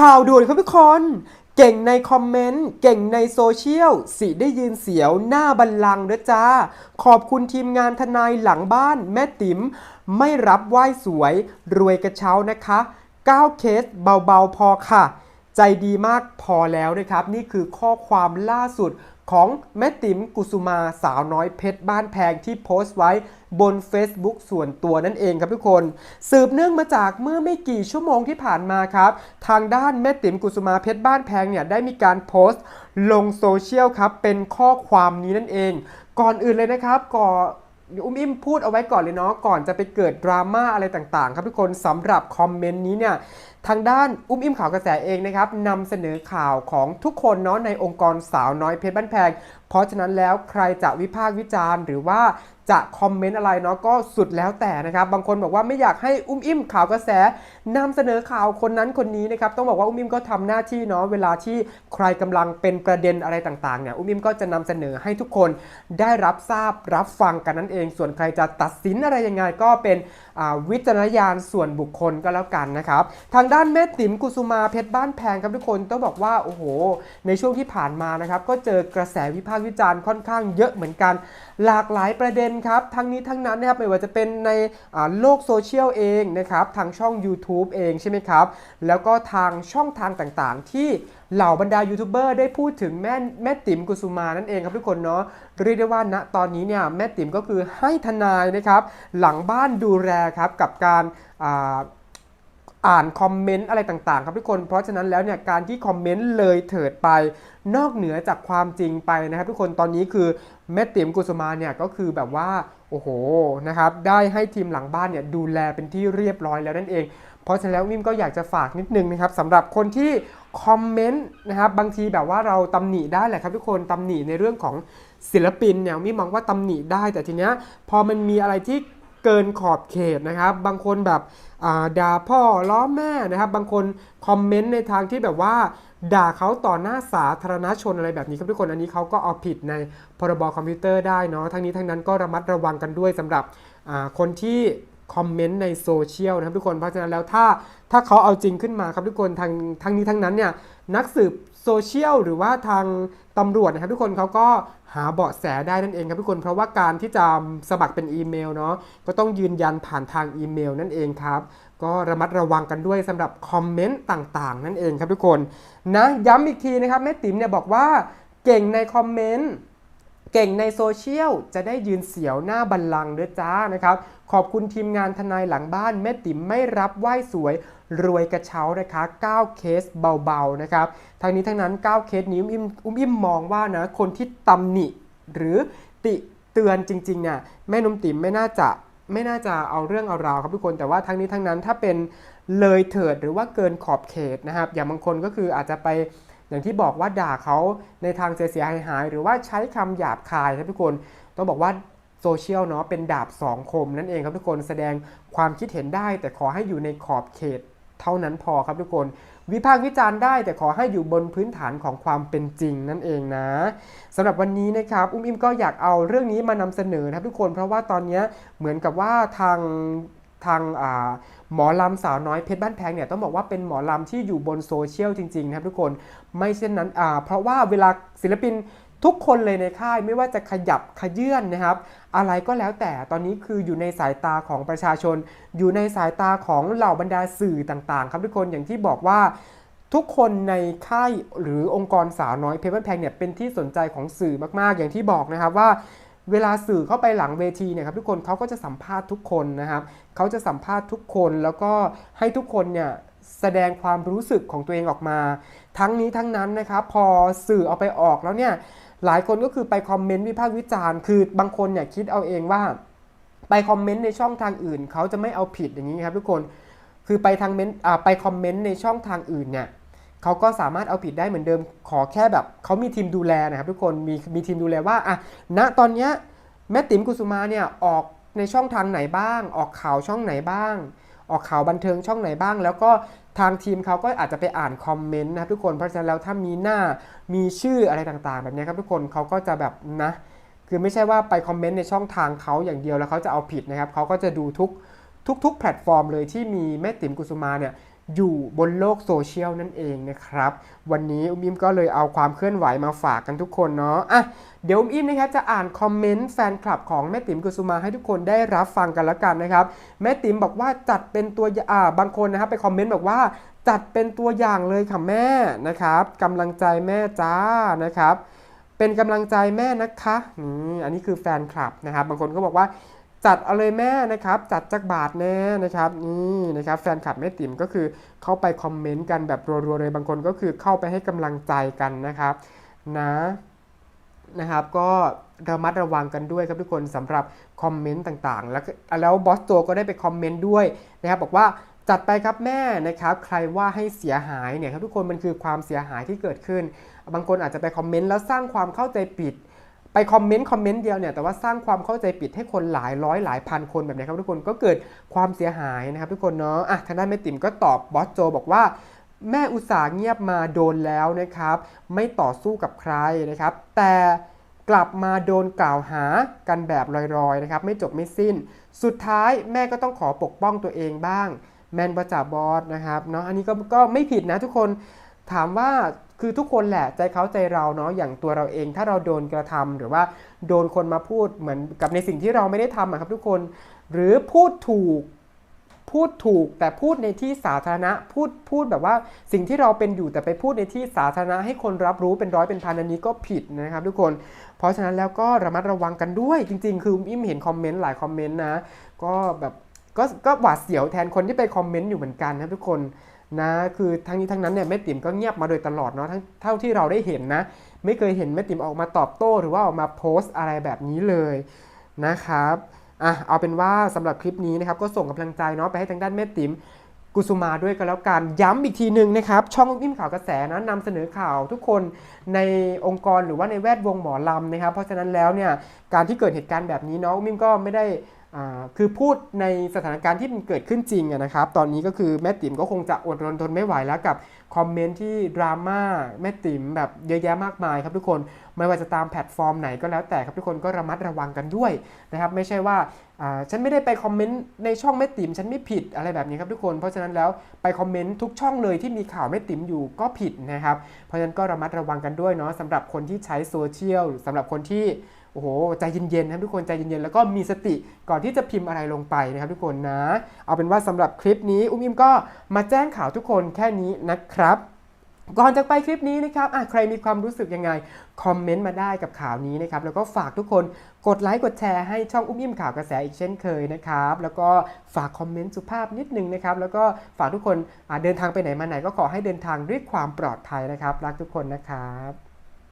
ข่าวด่วนครับทุกคน เก่งในคอมเมนต์ เก่งในโซเชียล สิได้ยืนเสียวหน้าบันลังเด้อจ้า ขอบคุณทีมงานทนายหลังบ้านแม่ติ๋มไม่รับไหว้สวย รวยกระเช้านะคะ9เคสเบาๆพอค่ะ ใจดีมากพอแล้วนะครับ นี่คือข้อความล่าสุด ของแม่ติ๋มกุสุมาสาวน้อยเพชรบ้านแพงที่โพสต์ไว้บน Facebook ส่วนตัวนั่นเองครับทุกคน สืบเนื่องมาจากเมื่อไม่กี่ชั่วโมงที่ผ่านมาครับ ทางด้านแม่ติ๋มกุสุมาเพชรบ้านแพงเนี่ยได้มีการโพสต์ ลงโซเชียลครับ เป็นข้อความนี้นั่นเอง ก่อนอื่นเลยนะครับก่ออุ้มอิมพูดเอาไว้ก่อนเลยเนาะก่อนจะไปเกิดดราม่าอะไรต่างๆ ครับทุกคนสำหรับคอมเมนต์นี้เนี่ย ทางด้านอุ้มอิ่มข่าวกระแสเองนะครับนำเสนอข่าวของทุกคนเนาะในองค์กรสาวน้อยเพชรบ้านแพง เพราะฉะนั้นแล้วใครจะวิพากษ์วิจารณ์หรือว่าจะคอมเมนต์อะไรเนาะก็สุดแล้วแต่นะครับ บางคนบอกว่าไม่อยากให้อุ้มอิ่มข่าวกระแสนำเสนอข่าวคนนั้นคนนี้นะครับต้องบอกว่าอุ้มอิ่มก็ทำหน้าที่เนาะเวลาที่ใครกำลังเป็นประเด็นอะไรต่างๆเนี่ยอุ้มอิ่มก็จะนำเสนอให้ทุกคนได้รับทราบรับฟังกันนั่นเอง ส่วนใครจะตัดสินอะไรยังไงก็เป็นวิจารณญาณส่วนบุคคลก็แล้วกันนะครับทางด้านแม่ติ๋มกุสุมาเพชรบ้านแพงครับทุกคนต้องบอกว่าโอ้โห ในช่วงที่ผ่านมานะครับก็เจอกระแสวิพากษ์วิจารณ์ค่อนข้างเยอะเหมือนกัน หลากหลายประเด็นครับทั้งนี้ทั้งนั้นนะครับไม่ว่าจะเป็นในโลกโซเชียลเองนะครับทางช่อง YouTube เองใช่ไหมครับ แล้วก็ทางช่องทางต่างๆ ที่เหล่าบรรดายูทูบเบอร์ได้พูดถึงแม่แม่ติ๋มกุสุมานั่นเองครับทุกคนเนาะเรียกได้ว่าณตอนนี้เนี่ยแม่ติ๋มก็คือให้ทนายนะครับหลังบ้านดูแลครับกับการ อ่านคอมเมนต์อะไรต่างๆ ครับทุกคน เพราะฉะนั้นแล้วเนี่ยการที่คอมเมนต์เลยเถิดไป นอกเหนือจากความจริงไปนะครับ ทุกคนตอนนี้คือแม่เตี๋มกุสมาเนี่ยก็คือแบบว่าโอ้โหนะครับได้ให้ทีมหลังบ้านเนี่ยดูแลเป็นที่เรียบร้อยแล้วนั่นเอง เพราะฉะนั้นแล้วมิมก็อยากจะฝากนิดนึงนะครับสำหรับคนที่คอมเมนต์นะครับบางทีแบบว่าเราตำหนิได้แหละครับทุกคนตำหนิในเรื่องของศิลปินเนี่ยมิมมองว่าตำหนิได้แต่ทีเนี้ยพอมันมีอะไรที่ เกินขอบเขตนะครับ บางคนแบบด่าพ่อล้อแม่นะครับ บางคนคอมเมนต์ในทางที่แบบว่า ด่าเขาต่อหน้าสาธารณชนอะไรแบบนี้ครับทุกคนอันนี้เขาก็เอาผิดในพรบคอมพิวเตอร์ได้เนาะทั้งนี้ทั้งนั้นก็ระมัดระวังกันด้วยสำหรับคนที่คอมเมนต์ในโซเชียลนะครับทุกคนเพราะฉะนั้นแล้วถ้าถ้าเขาเอาจริงขึ้นมาครับทุกคนทางทั้งนี้ทั้งนั้นเนี่ย นักสืบโซเชียลหรือว่าทางตำรวจนะครับทุกคนเขาก็หาเบาะแสได้นั่นเองครับทุกคน เพราะว่าการที่จะสมัครเป็นอีเมลเนาะก็ต้องยืนยันผ่านทางอีเมลนั่นเองครับ ก็ระมัดระวังกันด้วยสำหรับคอมเมนต์ต่างๆ นั่นเองครับทุกคนนะย้ำอีกทีนะครับแม่ติ๋มเนี่ยบอกว่าเก่งในคอมเมนต์เก่งในโซเชียลจะได้ยืนเสียวหน้าบัลลังก์ด้วยจ้านะครับ ขอบคุณทีมงานทนายหลังบ้านแม่ติ๋มไม่รับไหว้สวย รวยกระเช้านะคะ9เคสเบาๆนะครับทางนี้ทั้งนั้น9เคสนี้อุ้มอิ่มอุ้มอิ่มมองว่านะคนที่ตำหนิหรือติเตือนจริงๆเนี่ยแม่นุ่มติ๋มไม่น่าจะไม่น่าจะเอาเรื่องเอาราวครับทุกคนแต่ว่าทั้งนี้ทั้งนั้นถ้าเป็นเลยเถิดหรือว่าเกินขอบเขตนะครับ อย่างบางคนก็คืออาจจะไปอย่างที่บอกว่าด่าเขาในทางเสียหายหาย หรือว่าใช้คำหยาบคายครับทุกคนต้องบอกว่าโซเชียลเนาะเป็นดาบสองคมนั่นเองครับทุกคนแสดงความคิดเห็นได้ แต่ขอให้อยู่ในขอบเขต เท่านั้นพอครับทุกคน วิพากษ์วิจารณ์ได้แต่ขอให้อยู่บนพื้นฐานของความเป็นจริงนั่นเองนะสำหรับวันนี้นะครับ อุ้มอิมก็อยากเอาเรื่องนี้มานำเสนอนะครับทุกคน เพราะว่าตอนนี้เหมือนกับว่าทางทางหมอลำสาวน้อยเพชรบ้านแพงเนี่ยต้องบอกว่าเป็นหมอลำที่อยู่บนโซเชียลจริงๆนะครับทุกคนไม่เช่นนั้นอ่าเพราะว่าเวลาศิลปิน ทุกคนเลยในค่ายไม่ว่าจะขยับขยื่นนะครับ อะไรก็แล้วแต่ตอนนี้คืออยู่ในสายตาของประชาชน อยู่ในสายตาของเหล่าบรรดาสื่อต่างๆ ครับทุกคนอย่างที่บอกว่าทุกคนในค่ายหรือองค์กรสาวน้อยเพชรบ้านแพงเนี่ยเป็นที่สนใจของสื่อมากๆ อย่างที่บอกนะครับว่าเวลาสื่อเข้าไปหลังเวทีเนี่ยครับทุกคนเขาก็จะสัมภาษณ์ทุกคนนะครับเขาจะสัมภาษณ์ทุกคนแล้วก็ให้ทุกคนเนี่ยแสดงความรู้สึกของตัวเองออกมา ทั้งนี้ทั้งนั้นนะครับพอสื่อเอาไปออกแล้วเนี่ย หลายคนก็คือไปคอมเมนต์วิพากษ์วิจารณ์ คือบางคนเนี่ยคิดเอาเองว่า ไปคอมเมนต์ในช่องทางอื่น เขาจะไม่เอาผิดอย่างนี้ครับทุกคน คือไปทางเมนต์อ่าไปคอมเมนต์ในช่องทางอื่นเนี่ยเขาก็สามารถเอาผิดได้เหมือนเดิม ขอแค่แบบเขามีทีมดูแลนะครับทุกคน มีมีทีมดูแลว่าอะณตอนเนี้ยแม่ติ๋มกุสุมาเนี่ยออกในช่องทางไหนบ้าง ออกข่าวช่องไหนบ้าง ออกข่าวบันเทิงช่องไหนบ้าง แล้วก็ทางทีมเขาก็อาจจะไปอ่านคอมเมนต์นะครับทุกคนเพราะฉะนั้นแล้วถ้ามีหน้ามีชื่ออะไรต่างๆ แบบนี้ครับทุกคนเขาก็จะแบบนะคือไม่ใช่ว่าไปคอมเมนต์ในช่องทางเขาอย่างเดียวแล้วเขาจะเอาผิดนะครับเขาก็จะดูทุกทุกๆแพลตฟอร์มเลยที่มีแม่ติ๋มกุสุมาเนี่ย อยู่บนโลกโซเชียลนั่นเองนะครับ วันนี้อุ้มอิมก็เลยเอาความเคลื่อนไหวมาฝากกันทุกคนเนาะอะเดี๋ยวอุ้มอิมนะครับจะอ่านคอมเมนต์แฟนคลับของแม่ติ๋มกุสุมาให้ทุกคนได้รับฟังกันล้วกันนะครับ แม่ติ๋มบอกว่าจัดเป็นตัวอย่าอ่าบางคนนะครับไปคอมเมนต์บอกว่าจัดเป็นตัวอย่างเลยค่ะแม่นะครับกำลังใจแม่จ้านะครับ เป็นกำลังใจแม่นะคะนี่อันนี้คือแฟนคลับนะครับ บางคนก็บอกว่า จัดเอาเลยแม่นะครับ จัดจักบาทแน่นะครับนี่นะครับแฟนคลับแม่ติ๋มก็คือเข้าไปคอมเมนต์กันแบบรัวๆเลยบางคนก็คือเข้าไปให้กำลังใจกันนะครับนะนะครับก็ระมัดระวังกันด้วยครับทุกคนสำหรับคอมเมนต์ต่างๆ แล้วแล้วบอสโจก็ได้ไปคอมเมนต์ด้วยนะครับบอกว่าจัดไปครับแม่นะครับใครว่าให้เสียหายเนี่ยครับทุกคนมันคือความเสียหายที่เกิดขึ้น บางคนอาจจะไปคอมเมนต์แล้วสร้างความเข้าใจผิด ไปคอมเมนต์คอมเมนต์เดียวเนี่ยแต่ว่าสร้างความเข้าใจผิดให้คนหลายร้อยหลายพันคนแบบนี้ครับทุกคนก็เกิดความเสียหายนะครับทุกคนเนาะอะทางด้านแม่ติ๋มก็ตอบบอสโจบอกว่า แม่อุตส่าห์เงียบมาโดนแล้วนะครับ ไม่ต่อสู้กับใครนะครับ แต่กลับมาโดนกล่าวหากันแบบลอยๆนะครับไม่จบไม่สิ้น สุดท้ายแม่ก็ต้องขอปกป้องตัวเองบ้าง แมนประจาบอสนะครับเนาะอันนี้ก็ก็ไม่ผิดนะทุกคนถามว่า คือทุกคนแหละใจเขาใจเราเนาะอย่างตัวเราเอง ถ้าเราโดนกระทำหรือว่าโดนคนมาพูดเหมือนกับในสิ่งที่เราไม่ได้ทำครับทุกคน หรือพูดถูกพูดถูกแต่พูดในที่สาธารณะพูดพูดแบบว่าสิ่งที่เราเป็นอยู่แต่ไปพูดในที่สาธารณะให้คนรับรู้เป็นร้อยเป็นพันอันนี้ก็ผิดนะครับ ทุกคน เพราะฉะนั้นแล้วก็ระมัดระวังกันด้วย จริง ๆ คืออิมเห็นคอมเมนต์หลายคอมเมนต์นะ ก็แบบก็ก็หวาดเสียวแทนคนที่ไปคอมเมนต์อยู่เหมือนกันนะทุกคน นะคือทั้งนี้ทั้งนั้นเนี่ยแม่ติ๋มก็เงียบมาโดยตลอดเนาะทั้งเท่าที่เราได้เห็นนะ ไม่เคยเห็นแม่ติ๋มออกมาตอบโต้ หรือว่าออกมาโพสต์อะไรแบบนี้เลยนะครับอะเอาเป็นว่าสำหรับคลิปนี้นะครับก็ส่งกำลังใจเนาะไปให้ทางด้านแม่ติ๋มกุสุมาด้วยกันแล้วกันย้ำอีกทีหนึ่งนะครับ ช่องอิ่มข่าวกระแสนะนำเสนอข่าวทุกคนในองค์กรหรือว่าในแวดวงหมอลำนะครับ เพราะฉะนั้นแล้วเนี่ยการที่เกิดเหตุการณ์แบบนี้เนาะอิ่มก็ไม่ได้ คือพูดในสถานการณ์ที่มันเกิดขึ้นจริงนะครับ ตอนนี้ก็คือแม่ติ๋มก็คงจะอดรนทนไม่ไหวแล้วกับคอมเมนต์ที่ดราม่าแม่ติ๋มแบบเยอะแยะมากมายครับทุกคน ไม่ว่าจะตามแพลตฟอร์มไหนก็แล้วแต่ครับทุกคนก็ระมัดระวังกันด้วยนะครับ ไม่ใช่ว่าอ่าฉันไม่ได้ไปคอมเมนต์ในช่องแม่ติ๋มฉันไม่ผิดอะไรแบบนี้ครับทุกคน เพราะฉะนั้นแล้วไปคอมเมนต์ทุกช่องเลยที่มีข่าวแม่ติ๋มอยู่ก็ผิดนะครับ เพราะฉะนั้นก็ระมัดระวังกันด้วยเนาะสำหรับคนที่ใช้โซเชียลสำหรับคนที่ โอ้โหใจเย็นๆนะครับทุกคนใจเย็นๆแล้วก็มีสติก่อนที่จะพิมพ์อะไรลงไปนะครับทุกคนนะ เอาเป็นว่าสำหรับคลิปนี้อุ้มอิมก็มาแจ้งข่าวทุกคนแค่นี้นะครับก่อนจากไปคลิปนี้นะครับอะใครมีความรู้สึกยังไง คอมเมนต์มาได้กับข่าวนี้นะครับ แล้วก็ฝากทุกคนกดไลค์กดแชร์ให้ช่องอุ้มอิ่มข่าวกระแสอีกเช่นเคยนะครับ แล้วก็ฝากคอมเมนต์สุภาพนิดนึงนะครับ แล้วก็ฝากทุกคนอะเดินทางไปไหนมาไหน ก็ขอให้เดินทางด้วยความปลอดภัยนะครับ รักทุกคนนะครับ